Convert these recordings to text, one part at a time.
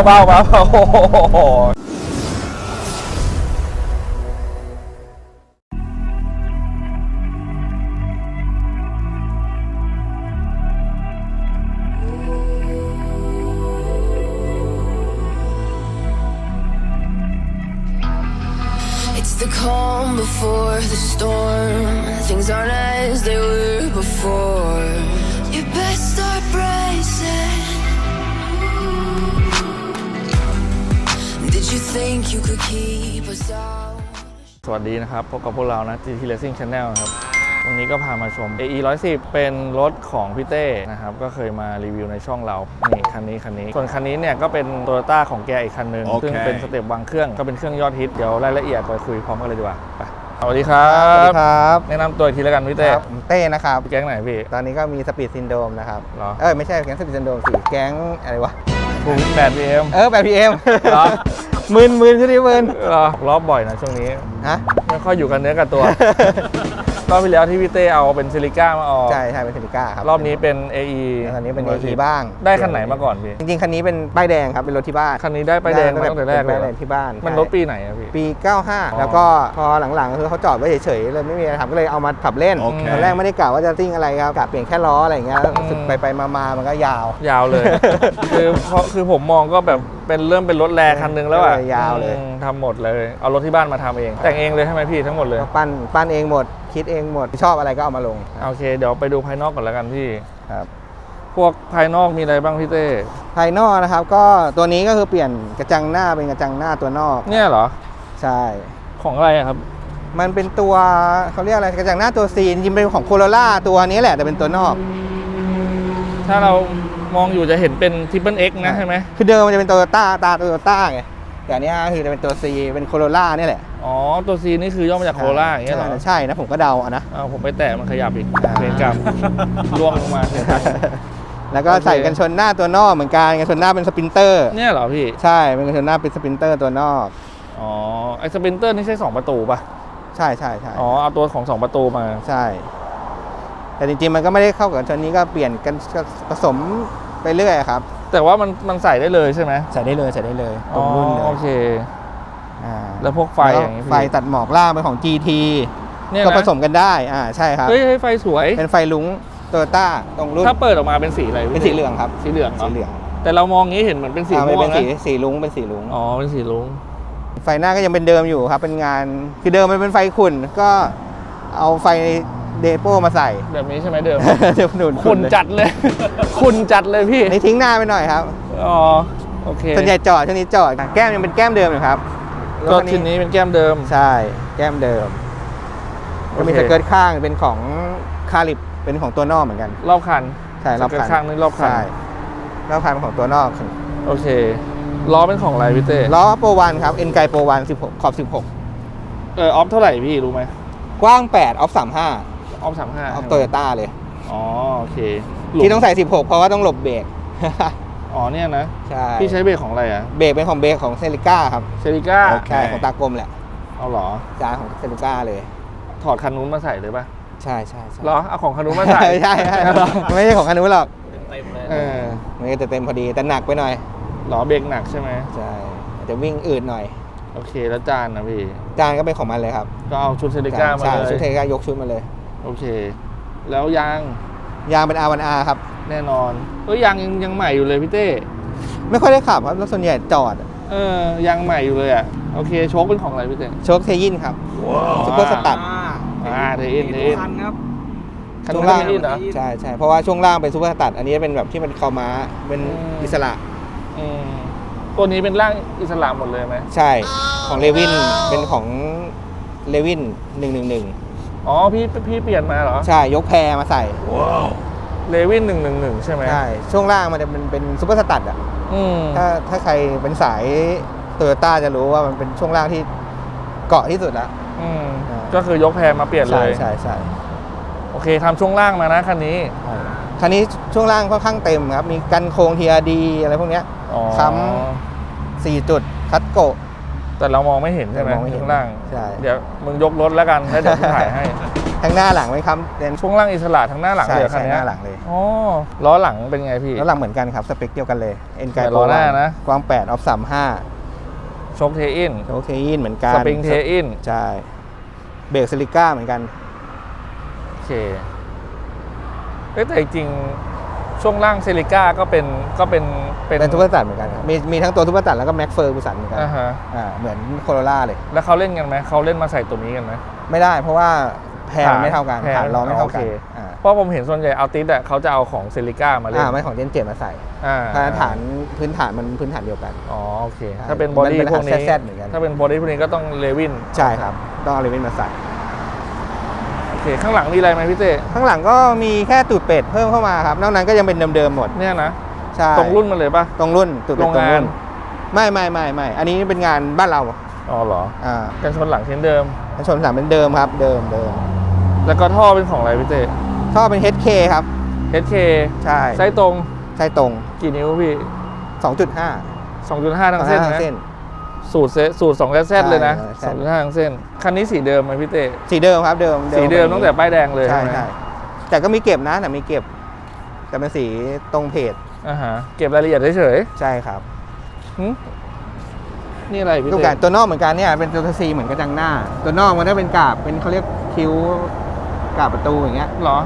เบาเบาโอ้โห It's the calm before the storm. Things aren't as they were before. Think you could keep us out? สวัสดีนะครับ พบกับพวกเรานะ GT Racing Channel ครับ วันนี้ก็พามาชม AE 110 เป็นรถของพี่เต้นะครับ ก็เคยมารีวิวในช่องเรา นี่คันนี้คันนี้ ส่วนคันนี้เนี่ยก็เป็น t o y ต้าของแกอีกคันหนึ่งโอเคซึ่งเป็นสเต็ปวางเครื่อง ก็เป็นเครื่องยอดฮิต เดี๋ยวรายละเอียดไปคุยพร้อมกันเลยดีกว่า ไปสวัสดีครัสวัสบ ดีครับแนะนำตัวอีกทีแล้วกันพี่เต้ครับผมเต้นะครับ แก๊งไหนพี่ ตอนนี้ก็มีสปีดซินโดมนะครับ เหรอ เออไม่ใช่แก๊งสปีดซินโดมสิแก๊งอะไรวะผม แปดพีเอ็ม เออแบบพีเอ็มเหรอมึนมึนชุดนี้มึนเหรอรอบบ่อยนะช่วงนี้ ฮะ ไม่ค่อยอยู่กันเนื้อกับตัว รอบที่แล้วที่พี่เต้เอาเป็นซิลิก้ามาออก ใช่ใช่เป็นเซนิก้าครับรอบนี้เป็น AE ตอนนี้เป็น AE บ้าง ได้คันไหนมาก่อนพี่ จริงๆ คันนี้เป็นป้ายแดงครับ เป็นรถที่บ้านคันนี้ได้ไปายแดงมาตั้งแต่แรกเลยป็นเหรป้ายแดองที่บ้านมันใช่รถปีไหนอะพี่ ปี 95 แล้วก็พอหลังๆคือเขาจอดไว้เฉยๆเลยไม่มีอะไรทำก็เลยเอามาขับเล่นโอเค ตอนแรกไม่ได้กะว่าจะซิ่งอะไรครับกะเปลี่ยนแค่ล้ออะไรอย่างเงี้ยแล้วรู้สึกอืมไปไปๆมาๆมันก็ยาว ยาวเลย คือเพราะคือผมมองก็แบบ เป็นเริ่มเป็นรถแรงคันหนึงแล้วอะเออยาวเลย อืมทำหมดเลย เอารถที่บ้านมาทำเอง แต่งเองเลยใช่ไหมพี่ทั้งหมดเลย ก็ปั้นปั้นเองหมด คิดเองหมด ชอบอะไรก็เอามาลงโอเค เดี๋ยวไปดูภายนอกก่อนแล้วกันพี่ ครับ พวกภายนอกมีอะไรบ้างพี่เต้ ภายนอกนะครับก็ตัวนี้ก็คือเปลี่ยนกระจังหน้าเป็นกระจังหน้าตัวนอก เนี่ยเหรอ ใช่ ของอะไรอะครับ มันเป็นตัวเขาเรียกอะไรกระจังหน้าตัวซีจริงๆเป็นของโคโรล่าตัวนี้แหละแต่เป็นตัวนอก ถ้าเรามองอยู่จะเห็นเป็น Triple X นะใช่ไหมคือเดิมมันจะเป็นโตโยต้าตาโตโยต้าไงแต่อันเนี้ยคือจะเป็นตัวซีเป็นโคโรล่านี่แหละอ๋อ ตัว C นี่คือย่อมาจากโคโรล่าอย่างเงี้ยเหรอใช่ใช่นะผมก็เดาอะนะ เอาผมไปแตะมันขยับอีกอ่าเวรกรรมล่วงลงมาเสียตังค์แล้วก็ใส่กันชนหน้าตัวนอกเหมือนกันกันชนหน้าเป็นสปรินเตอร์ เนี่ยเหรอพี่ ใช่เป็นกันชนหน้าเป็นสปรินเตอร์ตัวนอก อ๋อไอ้สปรินเตอร์นี่ใช่2ประตูป่ะ ใช่ใช่ใช่อ๋อเอาตัวของ2ประตูมา ใช่ แต่จริงๆมันก็ไม่ได้เข้ากับชนนี้ก็เปลี่ยนกันก็ผสมไปเรื่อยครับ แต่ว่ามันมันใส่ได้เลยใช่ไหมใส่ได้เลยใส่ได้เลยตรงรุ่นเลอ๋อโอยเคอ่าแล้วพวกไฟอย่างงี้พี่ไฟตัดหมอกล่างเป็นของ GT เนี่ยก็นะผสมกันได้อ่าใช่ครับเฮ้ยเฮ้ยไฟสวยเป็นไฟลุ้งโตโยต้าตรงรุ่นถ้าเปิดออกมาเป็นสีอะไรพี่เป็นสีเหลืองครับสีเหลืองสีเนาะเหลืองแต่เรามองงี้เห็นเหมือนเป็นสีอ่าม่วเป็งนนะสีสีลุ้งเป็นสีลุ้งอ๋อเป็นสีลุงไฟหน้าก็ยังเป็นเดิมอยู่ครับ เป็นงานคือเดิมมันเป็นไฟขุ่นก็เอาไฟ เดโป้มาใส่ แบบนี้ใช่ไหมเดิม เดี๋ยวหนุนคุณจัดเลยคุณจัดเลยพี่ นี่ทิ้งหน้าไปหน่อยครับ อ๋อ โอเค ส่วนใหญ่จอดช่วงนี้จอด แก้มยังเป็นแก้มเดิมอยู่ครับก็ชิ้นนี้เป็นแก้มเดิม ใช่ แก้มเดิม ก็มีโอเคสเกิร์ตข้างเป็นของคาลิป เป็นของตัวนอกเหมือนกัน รอบคัน ใช่ รอบสเกิร์คัตนข้างนี่รอบคันใช่รอบคันเป็นของตัวนอก โอเค ล้อเป็นของอะไรพี่เต้ ล้อโปรวันครับ เอ็นไกโปรวัน16 ขอบเออออฟเท่าไหร่พี่รู้ไหม16กว้าง 8 ออฟ 35 ออฟสามห้าออฟโตโยต้าเลย อ๋อโอเคที่ต้องใส่ 16 เพราะว่าต้องหลบเบรก อ๋อเนี่ยนะใช่พี่ใช้เบรกของอะไรอะเบรกเป็นของเบรกของเซริก้าครับเซริก้าโอเคใช่ของตากลมแหละเอาเหรอจานของเซริก้าเลย ถอดคันนู้นมาใส่เลยป่ะใช่ใช่ใช่เหรอเอาของคันนู้นมาใส่ ใช่ใช่ไม่ใช่ของคันนู้นหรอกเออมันก็จะเต็มพอดีแต่หนักไปหน่อยเหรอเบรกหนักใช่ไหมใช่อาจจะวิ่งอืดหน่อย โอเคแล้วจานนะพี่จานก็เป็นของมันเลยครับ ก็เอาชุดเซริก้ามาใช่เลยชุดเทก้ายกชุดมาเลย โอเค แล้วยางยางเป็น R1R ครับ แน่นอนเอ้ยยางยังยังใหม่อยู่เลยพี่เต้ไม่ค่อยได้ขับครับแล้วส่วนใหญ่จอดเออยางใหม่อยู่เลยอะโอเคโชคเป็นของอะไรพี่เต้โชคเทยินครับ ซุปเปอร์สตัด อ่าเทอินเทอิน คันช่วงล่าล่างงเทอินเหรอ ใช่ใช่เพราะว่าช่วงล่างเป็นซุปเปอร์สตัดอันนี้เป็นแบบที่มันคอม้าเป็นอืม อิสระอืมตัวนี้เป็นร่างอิสระหมดเลยไหมใช่ของเลวินเป็นของเลวินหนึ่งหนึ่งหนึ่ง อ๋อพี่พี่เปลี่ยนมาเหรอ ใช่ ยกแพรมาใส่เลวินหนึ่งหนึ่งหนึ่งใช่ไหมใช่ช่วงล่างมันจะเป็นเป็นซุปเปอร์สตัดอะอืมถ้าถ้าใครเป็นสายโตโยต้าจะรู้ว่ามันเป็นช่วงล่างที่เกาะที่สุดแล้วอืมอ่าก็คือยกแพรมาเปลี่ยนเลใช่ย ใช่ใช่โอเคทำช่วงล่างมานะคันนี้คันนี้ช่วงล่างค่อนข้างเต็มครับ มีกันโครง TRD อะไรพวกเนี้ย อ๋อค้สี่จุดคัดโกะ แต่เรามองไม่เห็นใช่ไหมมองไม่เห็นข้างล่างใช่ เดี๋ยวมึงยกรถแล้วกันแล้วเดี๋ยวพี่ถ่ายให้ทั้งหน้าหลังไม่ครับเป็นช่วงล่างอิสระทั้งหน้าหลังใช่เลยเหรอคันใช่เนี้หยน้าหลังเลยอ๋อล้อหลังเป็นไงพี่ แล้วหลังเหมือนกันครับสเปคเดียวกันเลยเอ็นไกแต่ล้อหน้านะ กว้าง8ออฟ35โชคเทอินโอเคอินเหมือนกันสปริงเทอินใช่เบรกซิลิก้าเหมือนกัน โอเคเอ้ยแต่จริงๆ ช่วงล่างเซริก้าก็เป็นก็เป็นเป็นทุบตัดเหมือนกันครับมีมีทั้งตัวทุบตัดแล้วก็แม็กเฟอร์บูสันเหมือนกันอ่าฮะอ่าเหมือนโคโรล่าเลย แล้วเขาเล่นกันไหมเขาเล่นมาใส่ตัวนี้กันไหมไม่ได้เพราะว่าแพรฐานมันไม่เท่ากันแพรฐานล้อไม่เท่ากันโอเคอ่าเพราะผมเห็นส่วนใหญ่เอาติสอะเขาจะเอาของเซริก้ามาเล่นอ่าไม่ของเจนเจ็ดมาใส่อ่าเพราะฉะนั้นฐานพื้นฐานมันพื้นฐานเดียวกันอ๋อโอเคใช่ถ้าเป็นบอดี้มันเป็นพวกนี้รหัส ZZ เหมือนกันถ้าเป็นบอดี้พวกนี้ก็ต้องเลวินใช่ครับต้องเอาเลเวนมาใส่โอ เคข้างหลังมีอะไรไหมพี่เต้ข้างหลังก็มีแค่ตูดเป็ดเพิ่มเข้ามาครับ นอกนั้นก็ยังเป็นเดิมๆหมดเนี่ยนะใช่ตรงรุ่นมันเลยปะตรงรุ่นตูดเป็ดโรงตรงงานรุ่นไม่ไม่ไม่ไม่อันนี้เป็นงานบ้านเราอ๋อเหรออ่ากันชนหลังเช่นเดิมชนสามเป็นเดิมครับ เดิมเดิมแล้วก็ท่อเป็นของอะไรพี่เต้ท่อเป็น HK ครับ HK ใช่ไส้ตรงใช่ตรงกี่นิ้วพี่2.5 2.5ทั้งเส้นทั้นะเส้น สูตรเซสูตร2 z เลยนะใช่2.5ทั้งเส้น คันนี้สีเดิมไหมพี่เต้สีเดิมครับเดิมสีเดิมตั้งแต่ป้ายแดงเลยใช่ไหมใช่แต่ก็มีเก็บนะแต่มีเก็บ แต่เป็นสีตรงเพจอ่าฮะเก็บรายละเอียดเฉยใช่ครับๆหึนี่อะไรพี่รูปเต้การตัวนอกเหมือนกันเนี่ยเป็นตัวซีเหมือนกระจังหน้า ตัวนอกมันก็เป็นกาบเป็นเขาเรียกคิ้วกาบประตูอย่างเงี้ยเหรอ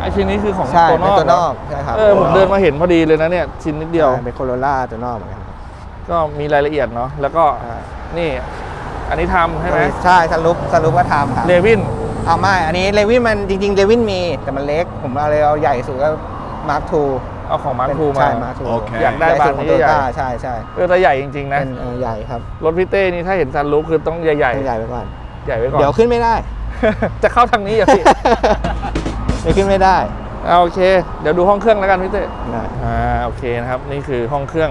ไอชิ้นนี้คือของใช่ตัวนเป็นอกตัวนอกเหรใช่ครับเออผมเดินมาเห็นพอดีเลยนะเนี่ยชิ้นนิดเดียว ใช่เป็นโคโรล่าตัวนอกเหมือนกัน ก็มีรายละเอียดเนาะแล้วก็ใช่นี่อันนี้ทำใช่ไหมใช่สรุปสรุปว่าทำครับเลวินเอาไม่อันนี้เลวินมันจริงๆเลวินมีแต่มันเล็ก ผมเอาเลยเอาใหญ่สุดก็มาร์คทูเอาของมาร์คทูมาใช่มาร์คทูโอเคอยากได้บานนี้ใหญ่ใช่ใช่ๆเออแต่ใหญ่จริงๆนะเป็นเออใหญ่ครับรถพี่เต้นี่ถ้าเห็นซันรูฟคือต้องใหญ่ใหญ่ใหญ่ไปก่อนๆใหญ่ไว้ก่อนเดี๋ยวขึ้นไม่ได้ จะเข้าทางนี้อะพี่เดี๋ยวขึ้นไม่ได้เอาโอเค เดี๋ยวดูห้องเครื่องแล้วกันพี่เต้ได้อ่าโอเคนะครับนี่คือห้องเครื่อง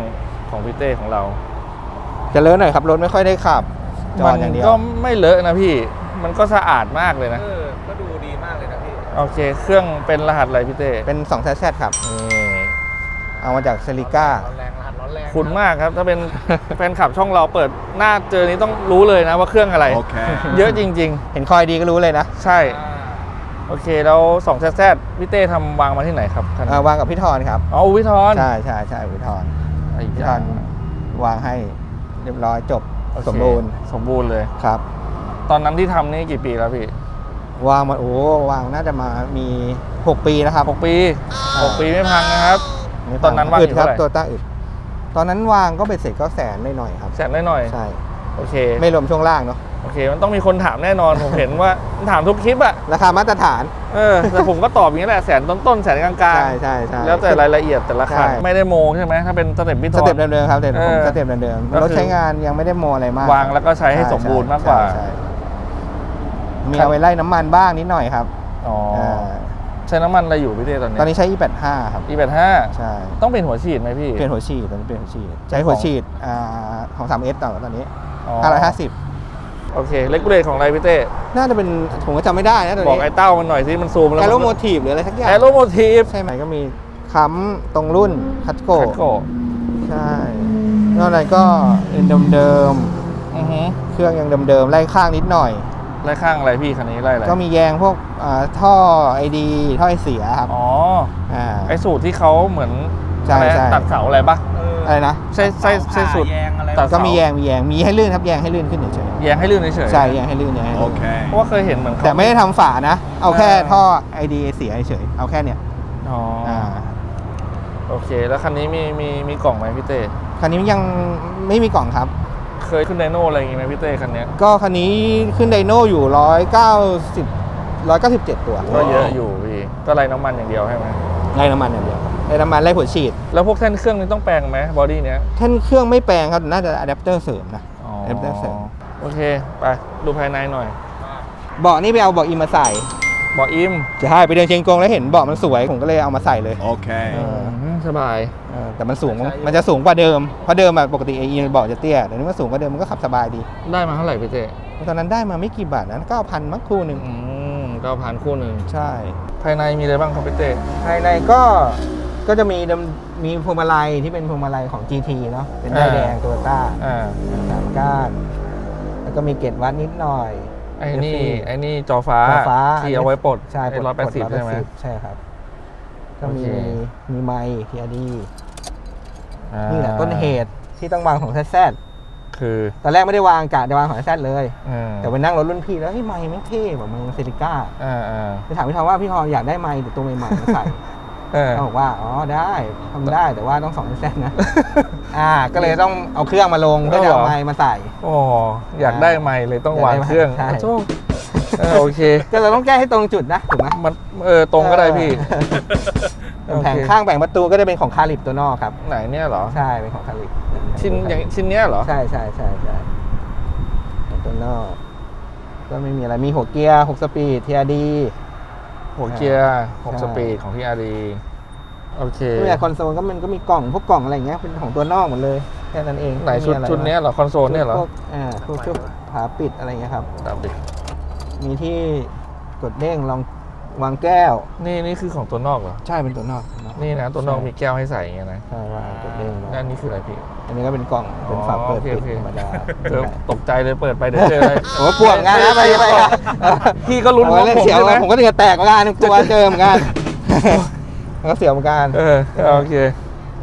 ของพี่เต้ของเรา จะเลอะหน่อยครับรถไม่ค่อยได้ขับจอมัดอย่างเดียวก็ไม่เลอะนะพี่ มันก็สะอาดมากเลยนะเออก็ดูดีมากเลยนะพี่โอเค เครื่องเป็นรหัสอะไรพี่เต้เป็น2 z z ครับนี่เอามาจากเซริก้าคุณมากครับ ถ้าเป็นแฟนคลับช่องเราเปิดหน้าเจอนี้ต้องรู้เลยนะว่าเครื่องอะไร Okay. เยอะจริงเห็นคอยดีก็รู้เลยนะๆใช่โอเคแล้ว2 z z พี่เต้ทำวางมาที่ไหนครับคันนี้อ่าวางกับพี่ทอนครับอ๋อวิทอนใช่ใช่ใช่พี่ทอน ไอ้พี่ทยาอนวางให้เรียบร้อยจบโอเคสมบูรณ์สมบูรณ์เลย ครับ ตอนนั้นที่ทำนี่กี่ปีแล้วพี่วางมาโอ้วางน่าจะมามี 6 ปีแล้วครับ6ปี6ปีไม่พังนะครับ ตอนนั้นวางอยู่ดครับเท่าไหร่ ตัวตั้งอึดตอนนั้นวางก็เป็นเสร็จก็แสนหน่อยๆครับ แสนหน่อยๆใช่โอเค ไม่รวมช่วงล่างเนาะ โอเค มันต้องมีคนถามแน่นอน ผมเห็นว่าถามทุกคลิปอะราคามาตรฐาน เออแต่ผมก็ตอบอย่างนี้แหละแสนต้นๆแสนกลางใช่ใช่ใช่ ๆ แล้วแต่รายละเอียดแต่ละคันใช่ ไม่ได้โมใช่ไหมถ้าเป็นสเต็ปพิทสอเต็ปน เดิมๆครับสเต็ปเออผมสเต็ปเดิมก็คือ ๆรถใช้งานยังไม่ได้โมอะไรมากวางแล้วก็ใช้ให้สมบูรณ์มากกว่า ใช่ใช่มีเอาไว้ไล่น้ำมันบ้างนิดหน่อยครับอ๋ออ่าใช้น้ำมันอะไรอยู่พี่เต้ตอนนี้ตอนนี้ใช้ E85 ครับ อีแปดห้าใช่ ต้องเป็นหัวฉีดไหมพี่ เปลี่ยนหัวฉีดตอนนี้เปลี่ยนหัวฉีด ใช้หัวฉีดอ่าของ 3S ต่อตอนนี้ อ๋อ550 โอเคเลกูเลตของอะไรพี่เต้น่าจะเป็นผมก็จำไม่ได้นะตัวบอกนี้ไอ้เต้ามันหน่อยสิมันซูมแล้วแอโรโมทีฟหรืออะไรสักอย่างแอโรโมทีฟใช่ไหมก็มีค้ำตรงรุ่นคัตโกคัตโกใช่นอกนั้นก็เป็นเดิมอือฮึๆเครื่องยังเดิมๆไล่ข้างนิดหน่อย ไล่ข้างอะไรพี่คันนี้ไล่อะไรก็มีแยงพวกอ่าท่อไอดีท่อไอเสียครับอ๋ออ่า ไอ้สูตรที่เขาเหมือนใช่อะไรใช่ ตัดเสาอะไรปะอะไรนะ ใช่ใช่ใช่สูตร ตัดก็เสามีแยงมีแยงมีให้ลื่นครับแยงให้ลื่นขึ้นเฉยแยงให้ลื่นเฉยๆๆใช่แยงให้ลื่นแยงให้ลื่น Okay. เพราะว่าเคยเห็นเหมือนเขาแต่ไม่ได้ทำฝานะ เอาแค่เออท่อไอดีเสียเฉยๆเอาแค่เนี้ยอ๋อออ่าโอเค แล้วคันนี้มีมีมีกล่องไหมพี่เต้คันนี้ยังไม่มีกล่องครับ เคยขึ้นไดโน่อะไรอย่างงี้ไหมพี่เต้คันเนี้ยก็คันนี้ขึ้นไดโน่อยู่ร้อยเก้าสิบร้อยเก้าสิบเจ็ดตัว ก็เยอะอยู่พี่ก็ไล่น้ำมันอย่างเดียวใช่ไหม ไล่น้ำมันอย่างเดียวไล่น้ำมันไล่หัวฉีด แล้วพวกแท่นเครื่องนี่ต้องแปลงไหมบอดี้เนี้ยแท่นเครื่องไม่แปลงครับน่าจะอะแดปเตอร์เสริมนะอ๋ออะแดปเตอร์เสริมโอเค ไป ดูภายในหน่อย เบาะนี่ไปเอาเบาะอินมาใส่บอกอิมจะให้ไปเดินเชียงกงแล้วเห็นเบาะมันสวยผมก็เลยเอามาใส่เลย Okay. เออมสบายเออแต่มันสูงมันจะสูงกว่าเดิมเพราะเดิมอะปกติไออินเบาะจะเตี้ยแต่นี่มันสูงกว่าเดิมมันก็ขับสบายดี ได้มาเท่าไหร่พี่เต้ตอนนั้นได้มาไม่กี่บาทนะเก้าพันมักคู่หนึ่ง อืมก็ผ่านคู่หนึ่งใช่ ภายในมีอะไรบ้างครับพี่เต้ภายในก็ก็จะมีดำมีพวงมาลัยที่เป็นพวงมาลัยของ GT เนาะเป็นด้ายแดงโตโยต้าอ่าสามก้านแล้วก็มีเกจวัดนิดหน่อย ไอไอ้นี่ FC ไอ้นี่จอฟ้าจอฟ้า ที่เอาไว้ปลดใช่ร้อยแปดสิบ180ใช่ไหมใช่ครับ ก็มีโอเค มีไมค์ทีอดีอ่านี่แหละต้นเหตุที่ต้องวางของแซด คือตอนแรกไม่ได้วางกะจะวางของแซดเลย อ่าแต่ไปนั่งรถรุ่นพี่แล้วเฮ้ยไมค์ไม่เท่แบบมันเซริก้าอ่าอ่าไปถามพี่ทอมว่าพี่ทอมอยากได้ไมค์แต่ตัวใหม่ๆมาใส่ เออ เขาบอกว่า อ๋อ ได้ทำได้แต่ว่าต้องสองแซนนะ อ่า ก็เลยต้องเอาเครื่องมาลงเพื่อจะเอาไมค์มาใส่ โอ้อยากได้ไมค์เลยต้องวางเครื่องใช่ โอ้โหเออโอเค ก็เราต้องแก้ให้ตรงจุดนะ ถูกไหมมันเออตรงก็ได้พี่เออแผงข้างแบ่งประตูก็จะเป็นของคาลิปตัวนอกครับ ไหนเนี่ยเหรอ ใช่ เป็นของคาลิป ชิ้นอย่างชิ้นเนี้ยเหรอ ใช่ใช่ใช่ใช่ของตัวนอก ก็ไม่มีอะไรมีหัวเกียร์6สปีดทีอาดีหัวเกียร์หกใช่สปีดของที่อารีโอเคตัวอย่างคอนโซลก็มันก็มีกล่องพวกกล่องอะไรอย่างเงี้ยเป็นของตัวนอกหมดเลยแค่นั้นเองไหนชุดม่มีอะไรชุดเนี้ยเหรอคอนโซลเนี่ยเหรอพวกอ่าพวกชุดฝาปิดอะไรอย่างเงี้ยครับดับดิมีที่กดเด้งลอง วางแก้ว นี่นี่คือของตัวนอกเหรอ ใช่เป็นตัวนอกนี่นะตัวนอกมีแก้วให้ใส่อย่างเงี้ยนะใช่วางกดเด้งแล้วอันนี้คืออะไรพี่ อันนี้ก็เป็นกล่องเป็นฝาเปิดโอเคปิโอดเคธรรมดาเออตกใจเลยเปิดไปเดี๋ยวเจออะไรโอ้ปวดงานนะไปไปครับพี่ก็ลุ้นเอาของเล่นผมเสียวใช่ไหมผมก็เหงื่อแตกเหมือนกันกลัวเจอเหมือนกันก็เสียวเหมือนกันเออโอเค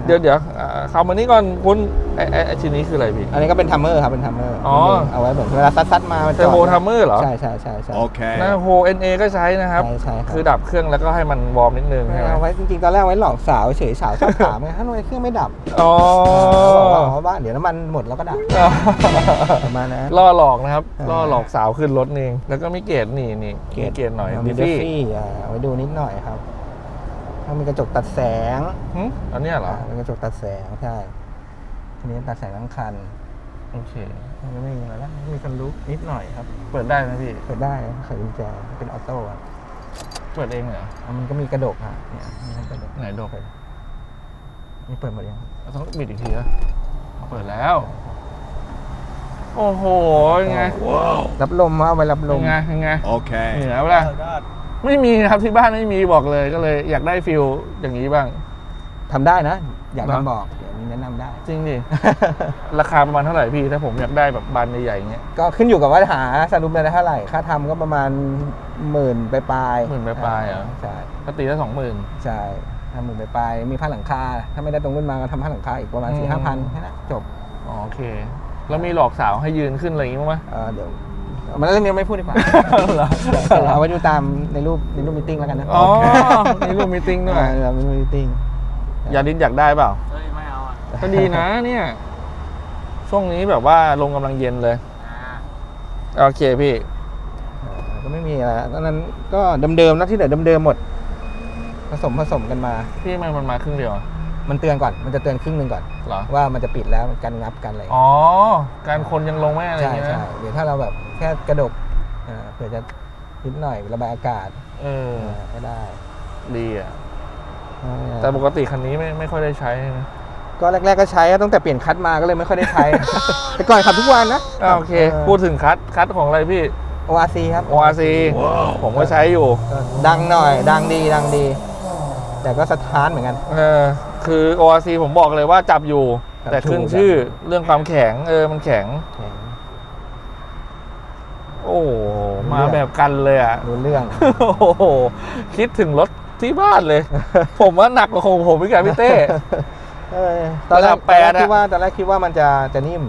เดี๋ยวเดี๋ยวอ่าคำวันนี้ก่อนคุณไอ้ไอ้ไอ้ชิ้นนี้คืออะไรพี่ อันนี้ก็เป็นทัมเมอร์ครับเป็นทัมเมอร์อ๋อ เอาไว้เหมือนเวลาซัดๆมามันเทอร์โบทัมเมอร์เหรอใช่ใช่ใช่ใช่ Okay. นะโฮเอ็นเอก็ใช้นะครับ ใช่ใช่ครับ คือดับเครื่องแล้วก็ให้มันวอร์มนิดนึงใช่ไหมเอาไว้จริงๆตอนแรกไว้หลอกสาวเฉยสาวชอบถามไงถ้าทำไมเครื่องไม่ดับอ๋อบอกว่าอ๋อบ้านเดี๋ยวน้ำมันหมดแล้วก็ดับประมาณนั้น ล่อหลอกนะครับ อ่า ล่อหลอกสาวขึ้นรถนี่เองแล้วก็มีเกรดนี่นี่มีเกรดหน่อยมีดิเดฟี่ฟี่อ่าเอาไว้ดูนิดหน่อยครับถ้ามีกระจกตัดแสงหึอันเนี้ยเหรอ อ่าเป็นกระจกตัดแสงใช่ ทีนี้ตัดแสงทั้งคันโอเคมันก็ไม่มีอะไรแล้วมีคันลุกนิดหน่อยครับ เปิดได้ไหมพี่ เปิดได้ไขกุญแจเป็นออโต้อะเปิดเองเหรออะมันก็มีกระดกอะเนี่ยมีกระดกไหนดกนี่เปิดหมดยังต้องบิดอีกทีนะเปิดแล้ว โอ้โหยังไงรับลมเอาไว้รับลยัมงไงยังไง Okay. เหนือเปล่าไม่มีนะครับที่บ้านไม่มีบอกเลยก็เลยอยากได้ฟิลอย่างนี้บ้าง ทำได้นะ อยากเหรอทำบอกเดี๋ยวมีแนะนำได้ จริงดิ ราคาประมาณเท่าไหร่พี่ ถ้าผมอยากได้แบบบานใหญ่ๆอย่างเงี้ย ก็ขึ้นอยู่กับว่าหาสรุปได้เท่าไหร่ ค่าทำก็ประมาณหมื่นปลายๆหมื่นปลายๆเหรอ ใช่ถ้าตีละสองหมื่น ใช่ทำหมื่นปลายๆมีผ้าหลังคา ถ้าไม่ได้ตรงรุ่นมาก็ทำผ้าหลังคาอีกประมาณอืมสี่ห้าพันแค่นั้นจบอ๋อโอเค แล้วมีหลอกสาวให้ยืนขึ้นอะไรอย่างงี้บ้างไหม เอ่อเดี๋ยวมันเรื่องนี้ไม่พูดดีกว่าเหรอ เอาไว้ดูตามในรูปในรูปมิ팅แล้วกันนะอ๋อ มีรูปมีติ้งด้วย เออมีรูปมิ팅 ยาดิสอยากได้เปล่า เฮ้ยไม่เอาอะก็ดีนะเนี่ย ช่วงนี้แบบว่าลงกำลังเย็นเลยโอเคพี่ ก็ไม่มีอะไรตอนนั้นก็เดิมๆนะที่เหลือเดิมๆหมด ผสมผสมกันมา พี่มันมันมาครึ่งเดียวอะมันเตือนก่อน มันจะเตือนครึ่งหนึ่งก่อน เหรอ ว่ามันจะปิดแล้วกันงับกันอะไรอ๋อ การคนยังลงไม่อะไรอใช่ย่างเงี้ยใช่นะเดี๋ยวถ้าเราแบบแค่กระดกอ่าเผื่อจะนิดหน่อยระบายอากาศเออ อ่าก็ได้ ดีอะอ่า แต่ปกติคันนี้ไม่ไม่ค่อยได้ใช้ใช่ไหมก็แรก ๆก็ใช้ตั้งแต่เปลี่ยนคัดมาก็เลยไม่ค่อยได้ใช้ แต่ก่อนขับทุกวันนะอ่าโอเค พูดถึงคัดคัดของอะไรพี่โออาซีครับ ORC ผมก็ใช้อยู่ก็ดังหน่อย ดังดีดังดี แต่ก็สถานเหมือนกัน เออ คือ ORC ผมบอกเลยว่าจับอยู่จับแต่ขึ้นถูกชื่อเรื่องความแข็ง เออ มันแข็ง โอ้โหมาแบบกันเลยอะรู้เรื่อง โอ้โหคิดถึงรถ ที่บ้านเลย ผมว่าหนักกว่าของผมพี่กับพี่เต้ เออตอนแรระดักบแปดตอนแรกอะ คิดว่าตอนแรกคิดว่ามันจะจะนิ่ม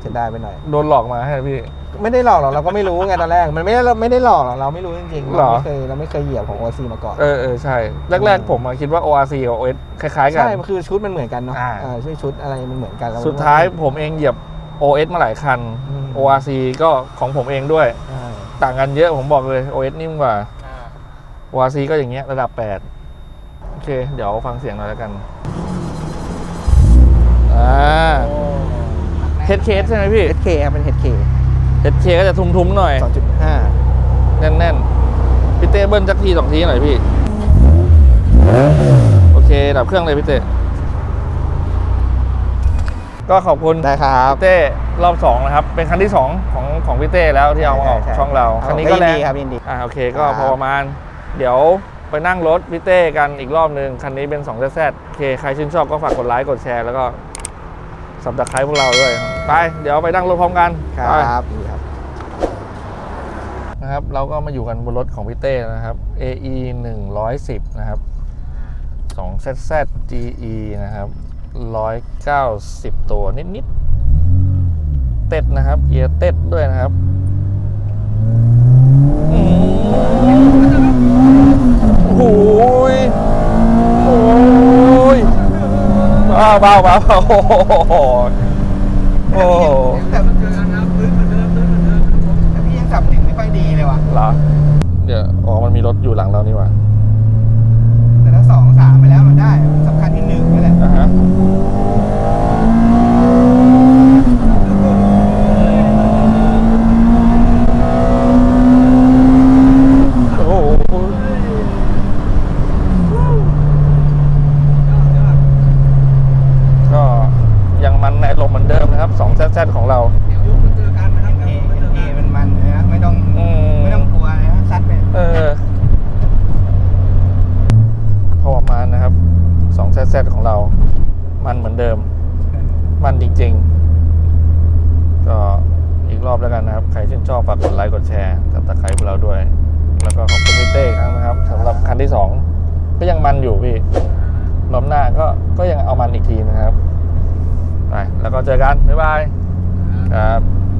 เสียดายไปหน่อย โดนหลอกมาให้พี่ ไม่ได้หลอกหรอกเราก็ไม่รู้ไงตอนแรกมันไม่ได้ไม่ได้หลอกหรอกเราไม่รู้จริงๆหรเราอ ไม่เคยเราไม่เคยเหยียบของโอซีมาก่อนเออเออใช่ แรก ๆ ผมมาคิดว่า ORC กับ OS คล้าย ๆ กัน ใช่มันคือชุดมันเหมือนกันเนาะอ่า เออชื่อชุดอะไรมันเหมือนกันเรสุดท้ายผมเองเหยียบ OS มาหลายคัน อืม ORC ก็ของผมเองด้วยใช่ต่างกันเยอะผมบอกเลย OS นิ่มกว่า ORC ก็อย่างเงี้ยระดับ 8 โอเค เดี๋ยวฟังเสียงหน่อยแล้วกัน อ่า HK ใช่ไหมพี่ HK ครับเป็น HK HK ก็จะทุ้มๆหน่อย 2.5 แน่นๆ พี่เต้เบิ้ลสักทีสองทีหน่อยพี่ โอเค ดับเครื่องเลยพี่เต้ ก็ขอบคุณ ได้ครับ พี่เต้รอบสองนะครับ เป็นคันที่สองของของพี่เต้แล้วที่เอามาออกใช่ใช่ช่องเราเอาคันนี้ก็ยินแรดีงครับยินดี อ่าโอเค ก็ครับพอประมาณ เดี๋ยวไปนั่งรถพี่เต้กันอีกรอบหนึ่งคันนี้เป็น2 z z โอเค ใครชื่นชอบก็ฝากกดไลค์ กดแชร์ แล้วก็สับตะไคร้พวกเราด้วย ไป เดี๋ยวไปนั่งรถพร้อมกันคไปรับดีครับ นะครับ เราก็มาอยู่กันบนรถของพี่เต้นะครับ AE 110 นะครับ 2ZZ GE นะครับ 190 ตัวนิดๆ เต็ดนะครับ เอียร์เต็ดด้วยนะครับอืมโอ้ยโอ้ย บ้าบ้าบ้าโอ้โหโอ้โห แต่มันเกินนะพื้นมันเดิมพื้นมันเดิมแต่พี่ยังสับเสียงไม่ค่อยดีเลยว่ะ เหรอ เดี๋ยว อ๋อ มันมีรถอยู่หลังเรานี่หว่า แต่ถ้าสองสามไปแล้วมันได้สำคัญที่หนึ่งนี่แหละ อะฮะ โอ้โหก็ยังมันในลมณ์เหมือนเดิมนะครับ2 z z ของเรา เดี๋ยวยุคมันเจอกันนะครับเอเอมันมันเลยนะไม่ต้อง อืม ไม่ต้องกลัวเลยนะซัดไป เออพอประมาณนะครับ2 z z ของเรา มันเหมือนเดิม มันจริง ๆ ก็อีกรอบแล้วกันนะครับ ใครชื่นชอบฝากกดไลค์กดแชร์กับตะไคร้พวกเราด้วย แล้วก็ขอบคุณพี่เต้อีกครั้งนะครับสำหรับคันที่ 2 ก็ยังมันอยู่พี่รอบหน้าก็ก็ยังเอามันอีกทีนะครับไปแล้วก็เจอกัน บ๊ายบายครับ